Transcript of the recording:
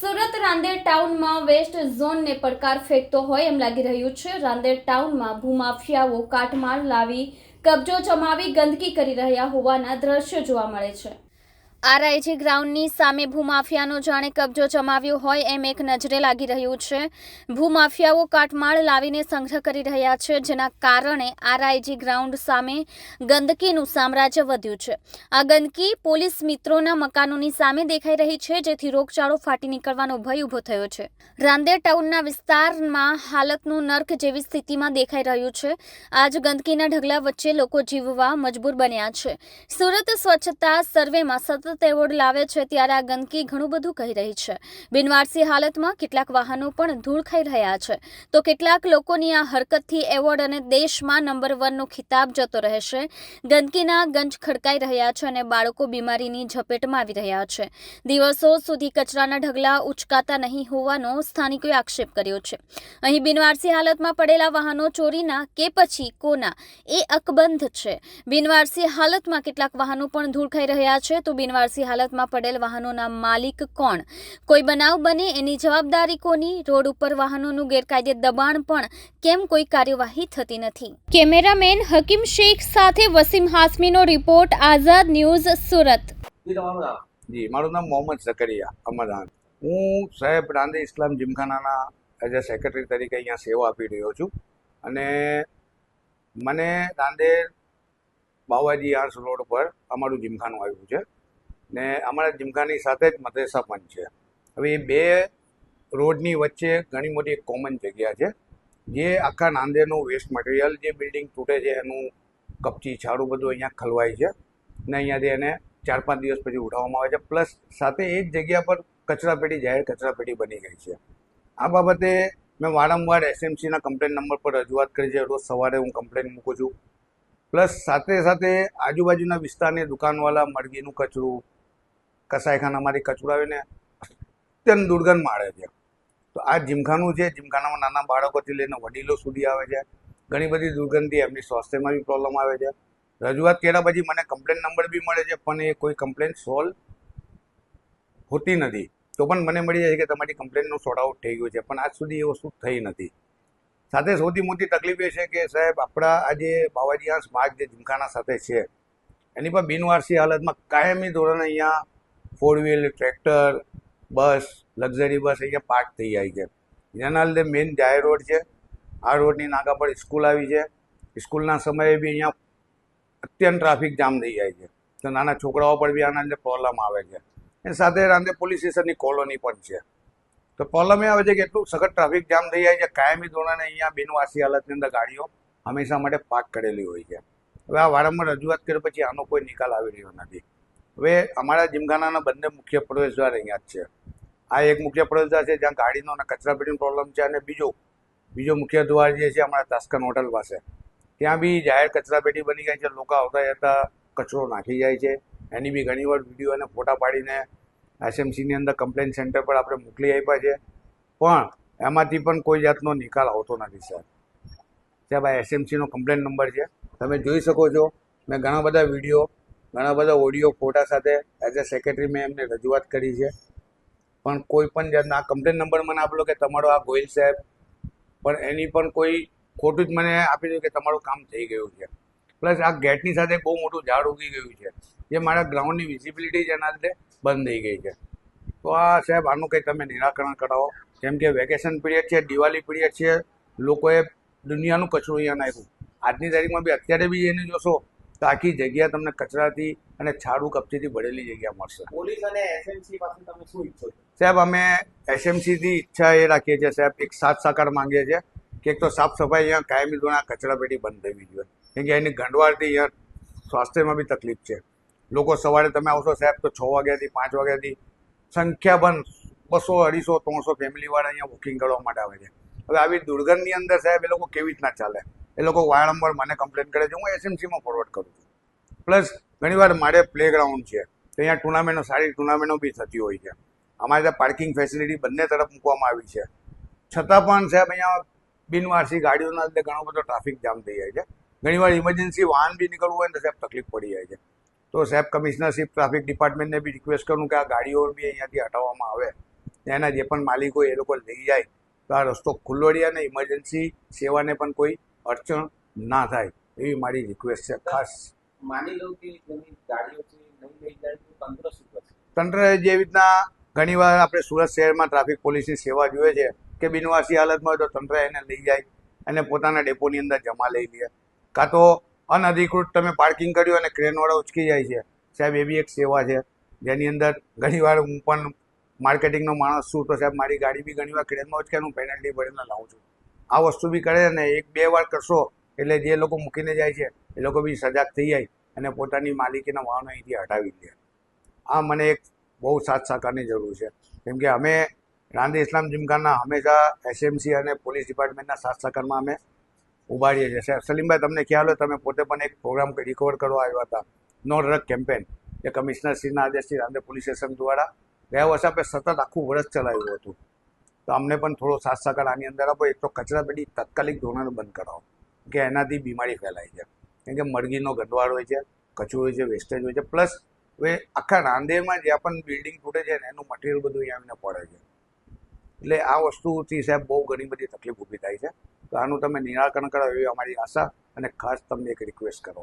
સુરત રાંદેર ટાઉનમાં વેસ્ટ ઝોનને પડકાર ફેંકતો હોય એમ લાગી રહ્યું છે. રાંદેર ટાઉનમાં ભૂમાફિયાઓ કાટમાળ લાવી કબજો જમાવી ગંદકી કરી રહ્યા હોવાના દ્રશ્યો જોવા મળે છે. આરઆઈજી ગ્રાઉન્ડની સામે ભૂમાફિયાનો જાણે કબજો જમાવ્યો હોય એમ એક નજરે લાગી રહ્યું છે. ભૂમાફિયાઓ કાટમાળ લાવીને સંગ્રહ કરી રહ્યા છે, જેના કારણે આરઆઈજી ગ્રાઉન્ડ સામે ગંદકીનું સામ્રાજ્ય વધ્યું છે. આ ગંદકી પોલીસ મિત્રોના મકાનોની સામે દેખાઈ રહી છે, જેથી રોગચાળો ફાટી નીકળવાનો ભય ઊભો થયો છે. રાંદેર ટાઉનના વિસ્તારમાં હાલતનું નર્ક જેવી સ્થિતિમાં દેખાઈ રહ્યું છે. આજ ગંદકીના ઢગલા વચ્ચે લોકો જીવવા મજબૂર બન્યા છે. સુરત સ્વચ્છતા સર્વેમાં સતત એવોર્ડ લાવે છે ત્યારે આ ગંદકી ઘણું બધું કહી રહી છે. બિનવારસી હાલતમાં કેટલાક વાહનો પણ ધૂળ ખાઈ રહ્યા છે. તો કેટલાક લોકોની આ હરકતથી એવોર્ડ અને દેશમાં નંબર વનનો ખિતાબ જતો રહેશે. ગંદકીના ગંજ ખડકાઈ રહ્યા છે અને બાળકો બીમારીની ઝપેટમાં આવી રહ્યા છે. દિવસો સુધી કચરાના ઢગલા ઉચકાતા નહીં હોવાનો સ્થાનિકોએ આક્ષેપ કર્યો છે. અહીં બિનવારસી હાલતમાં પડેલા વાહનો ચોરીના કે પછી કોના એ અકબંધ છે. બિનવારસી હાલતમાં કેટલાક વાહનો પણ ધૂળ ખાઈ રહ્યા છે તો બિનવારસી હાલતમાં પડેલ વાહનોના માલિક કોણ કોઈ બનાવ બને એની જવાબદારી કોની રોડ ઉપર વાહનોનું ગેરકાયદે દબાણ પણ કેમ કોઈ કાર્યવાહી થતી નથી કેમેરામેન હકીમ શેખ સાથે વસીમ હાસમીનો રિપોર્ટ આઝાદ ન્યૂઝ સુરત જી મારું નામ મોહમ્મદ ઝકરિયા અમરાન હું સાહેબ રાંદે ઇસ્લામ જીમખાનાના એઝ અ સેક્રેટરી તરીકે અહીંયા સેવા આપી રહ્યો છું અને મને રાંદેર બાવાજી આર્સ રોડ પર અમારું જીમખાનું આવ્યું છે ને અમારા જીમખાની સાથે જ મદ્રેસા પણ છે. હવે એ બે રોડની વચ્ચે ઘણી મોટી એક કોમન જગ્યા છે, જે આખા નાંદેડનું વેસ્ટ મટીરિયલ જે બિલ્ડિંગ તૂટે છે, એનું કપચી છાડું બધું અહીંયા ખલવાય છે ને અહીંયાથી એને ચાર પાંચ દિવસ પછી ઉઠાવવામાં આવે છે. પ્લસ સાથે એ જ જગ્યા પર કચરાપેટી, જાહેર કચરાપેટી બની ગઈ છે. આ બાબતે મેં વારંવાર એસએમસીના કમ્પ્લેન નંબર પર રજૂઆત કરી છે. રોજ સવારે હું કમ્પ્લેન મૂકું છું. પ્લસ સાથે સાથે આજુબાજુના વિસ્તારની દુકાનવાળા મરઘીનું કચરું કસાઈખાનામાંથી કચરું આવીને અત્યંત દુર્ગંધ માળે છે. તો આ જીમખાનું છે, જીમખાનામાં નાના બાળકોથી લઈને વડીલો સુધી આવે છે. ઘણી બધી દુર્ગંધથી એમની સ્વાસ્થ્યમાં બી પ્રોબ્લેમ આવે છે. રજૂઆત કર્યા પછી મને કમ્પ્લેન નંબર બી મળે છે, પણ એ કોઈ કમ્પ્લેન સોલ્વ હોતી નથી. તો પણ મને મળી જાય કે તમારી કમ્પ્લેનનું સોર્ટ આઉટ થઈ ગયું છે, પણ આજ સુધી એ વસ્તુ થઈ નથી. સાથે સૌથી મોટી તકલીફ એ છે કે સાહેબ, આપણા આ જે બાવાજી હાંસ માર્ગ જે જીમખાના સાથે છે, એની પર બિનવારસી હાલતમાં કાયમી ધોરણે અહીંયા four wheel tractor bus luxury bus અહીંયા પાર્ક થઈ જાય છે. જેના લીધે મેઇન જાહેર રોડ છે. આ રોડની નાકા પર સ્કૂલ આવી છે. સ્કૂલના સમયે બી અહીંયા અત્યંત ટ્રાફિક જામ થઈ જાય છે. તો નાના છોકરાઓ પર બી આના લીધે પ્રોબ્લેમ આવે છે. એ સાથે રાંધે પોલીસ સ્ટેશનની કોલોની પણ છે. તો પ્રોબ્લેમ એ આવે છે કે એટલું સખત ટ્રાફિક જામ થઈ જાય છે. કાયમી ધોરણે અહીંયા બિનવાસી હાલતની અંદર ગાડીઓ હંમેશા માટે પાર્ક કરેલી હોય છે. હવે આ વારંવાર રજૂઆત કર્યા પછી આનો કોઈ નિકાલ આવી રહ્યો નથી. હવે અમારા જીમખાનાના બંને મુખ્ય પ્રવેશદ્વાર અહીંયા જ છે. આ એક મુખ્ય પ્રવેશદ્વાર છે જ્યાં ગાડીનો અને કચરાપેટીનો પ્રોબ્લેમ છે અને બીજો બીજો મુખ્ય દ્વાર જે છે અમારા તાસ્કન હોટલ પાસે. ત્યાં બી જાહેર કચરાપેટી બની ગઈ છે, લોકો આવતા જતા કચરો નાખી જાય છે. એની બી ઘણીવાર વીડિયો અને ફોટા પાડીને એસએમસીની અંદર કમ્પ્લેન સેન્ટર પર આપણે મોકલી આપ્યા છે. પણ એમાંથી પણ કોઈ જાતનો નિકાલ આવતો નથી સર સાહેબ, આ એસએમસીનો કમ્પ્લેન નંબર છે. તમે જોઈ શકો છો, મેં ઘણા બધા વીડિયો ઘણા બધા ઓડિયો ફોટા સાથે એઝ અ સેક્રેટરી મેં એમને રજૂઆત કરી છે. પણ કોઈ પણ જાતના કમ્પ્લેન નંબર મને આપેલો કે તમારો આ ગોયલ સાહેબ, પણ એની પણ કોઈ ખોટું જ મને આપી દીધું કે તમારું કામ થઈ ગયું છે. પ્લસ આ ગેટની સાથે બહુ મોટું ઝાડ ઉગી ગયું છે. જે મારા ગ્રાઉન્ડની વિઝિબિલિટી છે એના લીધે બંધ થઈ ગઈ છે. તો આ સાહેબ, આનું કંઈ તમે નિરાકરણ કરાવો. જેમ કે વેકેશન પીરિયડ છે, દિવાળી પીરિયડ છે, લોકોએ દુનિયાનું કચરું અહીંયા નાખ્યું. આજની તારીખમાં બી અત્યારે બી એને જોશો તો આખી જગ્યા તમને કચરાથી અને છાડું કપચીથી ભરેલી જગ્યા મળશે. પોલીસ અને એસએમસી પાસે તમે શું ઈચ્છો છો? સાહેબ અમે એસએમસીથી ઈચ્છા એ રાખીએ છીએ સાહેબ એક સાથ સહકાર માંગીએ છીએ કે એક તો સાફ સફાઈ અહીંયા કાયમી ધોરણે કચરા કચરાપેટી બંધ થવી જોઈએ કેમ કે એની ગંડવાળથી અહીંયા સ્વાસ્થ્યમાં બી તકલીફ છે. લોકો સવારે તમે આવશો સાહેબ તો છ વાગ્યાથી પાંચ વાગ્યાથી સંખ્યાબંધ બસો અઢીસો ત્રણસો ફેમિલીવાળા અહીંયા બુકિંગ કરવા માટે આવે છે. હવે આવી દુર્ગંધની અંદર સાહેબ એ લોકો કેવી રીતના ચાલે? એ લોકો વારંવાર મને કમ્પ્લેન કરે છે. હું એસએમસીમાં ફોરવર્ડ કરું છું. પ્લસ ઘણીવાર મારે પ્લેગ્રાઉન્ડ છે. તો અહીંયા ટુર્નામેન્ટો સારી ટુર્નામેન્ટો બી થતી હોય છે. અમારે ત્યાં પાર્કિંગ ફેસિલિટી બંને તરફ મૂકવામાં આવી છે. છતાં પણ સાહેબ, અહીંયા બિનવારસી ગાડીઓના લીધે ઘણો બધો ટ્રાફિક જામ થઈ જાય છે. ઘણીવાર ઇમરજન્સી વાહન બી નીકળવું હોય ને તો સાહેબ તકલીફ પડી જાય છે. તો સાહેબ કમિશનરશીપ ટ્રાફિક ડિપાર્ટમેન્ટને બી રિક્વેસ્ટ કરું કે આ ગાડીઓ બી અહીંયાથી હટાવવામાં આવે. ત્યાંના જે પણ માલિકો એ લોકો લઈ જાય. તો આ રસ્તો ખુલ્લો રહે અને ઇમરજન્સી સેવાને પણ કોઈ અડચણ ના થાય એવી મારી રિક્વેસ્ટ છે. ખાસ માની લો કે તંત્ર જેવી રીતના ઘણીવાર આપણે સુરત શહેરમાં ટ્રાફિક પોલીસની સેવા જોઈએ છે કે બિનવાસી હાલતમાં હોય તો તંત્ર એને લઈ જાય અને પોતાના ડેપોની અંદર જમા લઈ લે. કાં તો અનધિકૃત તમે પાર્કિંગ કર્યું અને ક્રેનવાળા ઉચકી જાય છે. સાહેબ એ બી એક સેવા છે. જેની અંદર ઘણીવાર હું પણ માર્કેટિંગનો માણસ છું તો સાહેબ મારી ગાડી બી ઘણીવાર ક્રેનમાં ઉચકે હું પેનલ્ટી ભરીને લાવું છું. આ વસ્તુ બી કરે અને એક બે વાર કરશો એટલે જે લોકો મૂકીને જાય છે, એ લોકો બી સજાગ થઈ જાય અને પોતાની માલિકીના વાહનો અહીંથી હટાવી દે આ મને એક બહુ સાથ સહકારની જરૂર છે. કેમ કે અમે રાંધે ઇસ્લામ જીમખાના હંમેશા એસએમસી અને પોલીસ ડિપાર્ટમેન્ટના સાથ સહકારમાં અમે ઊભા રહીએ છીએ. સાહેબ, સલીમભાઈ, તમને ખ્યાલ હોય, તમે પોતે પણ એક પ્રોગ્રામ રિકવર કરવા આવ્યા હતા. No drug campaign. જે કમિશનરશ્રીના આદેશથી રાંધે પોલીસ સ્ટેશન દ્વારા. ગયા વર્ષે આપણે સતત આખું વર્ષ ચલાવ્યું હતું. તો અમને પણ થોડો સાથ સહકાર આની અંદર આપો. એક તો કચરા પેટી તાત્કાલિક ધોરણે બંધ કરાવો, કે એનાથી બીમારી ફેલાય છે. કેમ કે મરઘીનો ગંદવાડ હોય છે, કચરો હોય છે વેસ્ટેજ હોય છે પ્લસ હવે આખા રાંદેરમાં જ્યાં પણ બિલ્ડિંગ તૂટે છે ને, એનું મટીરિયલ બધું અહીંયા પડે છે. એટલે આ વસ્તુથી સાહેબ બહુ ઘણી બધી તકલીફ ઊભી થાય છે. તો આનું તમે નિરાકરણ કરો એવી અમારી આશા અને ખાસ તમને એક રિક્વેસ્ટ કરો.